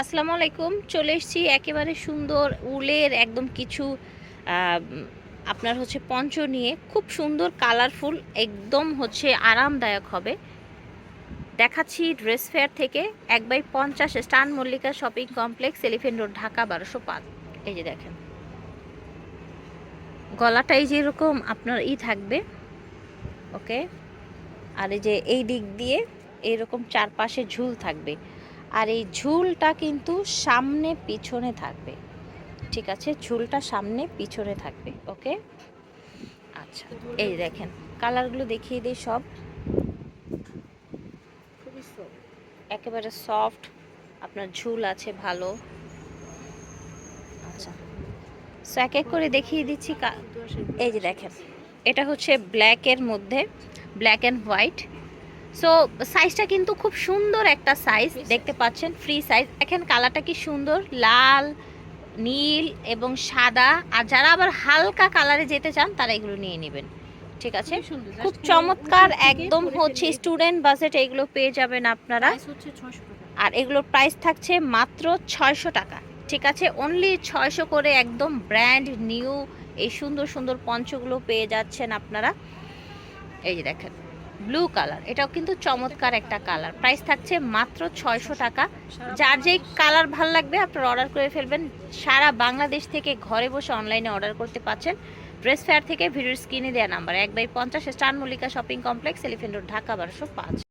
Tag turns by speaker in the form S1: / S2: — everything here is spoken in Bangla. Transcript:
S1: আসসালামু আলাইকুম, চলে এসেছি একেবারে সুন্দর উলের একদম কিছু আপনার হচ্ছে পঞ্চ নিয়ে। খুব সুন্দর কালারফুল একদম হচ্ছে আরামদায়ক হবে। দেখাচ্ছি ড্রেস ফেয়ার থেকে এক বাই পঞ্চাশ Star Mallika shopping complex, Elephant Road, Dhaka বারোশো পাঁচ। এই যে দেখেন। গলাটাই যেরকম আপনার ই থাকবে ওকে আর এই যে এই দিক দিয়ে এরকম চারপাশে ঝুল থাকবে। আর এই ঝুলটা কিন্তু সামনে পিছনে থাকবে। ঠিক আছে? ঝুলটা সামনে পিছনে থাকবে ওকে? আচ্ছা এই দেখেন কালারগুলো দেখিয়ে দিই সব। একেবারে সফট আপনার ঝুল আছে ভালো। আচ্ছা সো এক এক করে দেখিয়ে দিচ্ছি এই যে দেখেন এটা হচ্ছে ব্ল্যাকের মধ্যে ব্ল্যাক অ্যান্ড হোয়াইট সো সাইজটা কিন্তু খুব সুন্দর একটা সাইজ দেখতে পাচ্ছেন ফ্রি সাইজ দেখেন কালারটা কি সুন্দর লাল নীল এবং সাদা। আর যারা আবার হালকা কালারে যেতে চান তারা এগুলো নিয়ে নেবেন। ঠিক আছে? খুব চমৎকার একদম হচ্ছে স্টুডেন্ট বাজেট এগুলো পেয়ে যাবেন আপনারা।
S2: Price হচ্ছে 600 টাকা।
S1: আর এগুলোর প্রাইস থাকছে মাত্র ছয়শো টাকা। ঠিক আছে? অনলি ছয়শো করে একদম ব্র্যান্ড নিউ এই সুন্দর সুন্দর পঞ্চগুলো পেয়ে যাচ্ছেন আপনারা। এই যে দেখেন। Blue colour. এটাও কিন্তু চমৎকার একটা কালার। প্রাইস থাকছে মাত্র ছয়শো টাকা। যার যেই কালার ভালো লাগবে, আপনারা অর্ডার করে ফেলবেন। সারা বাংলাদেশ থেকে ঘরে বসে অনলাইনে অর্ডার করতে পাচ্ছেন। ড্রেস ফেয়ার থেকে ভিডিওর স্ক্রিনে দেওয়া নাম্বার, এক বাই পঞ্চাশ, Star Mallika shopping complex, Elephant Road, Dhaka বারোশো পাঁচ।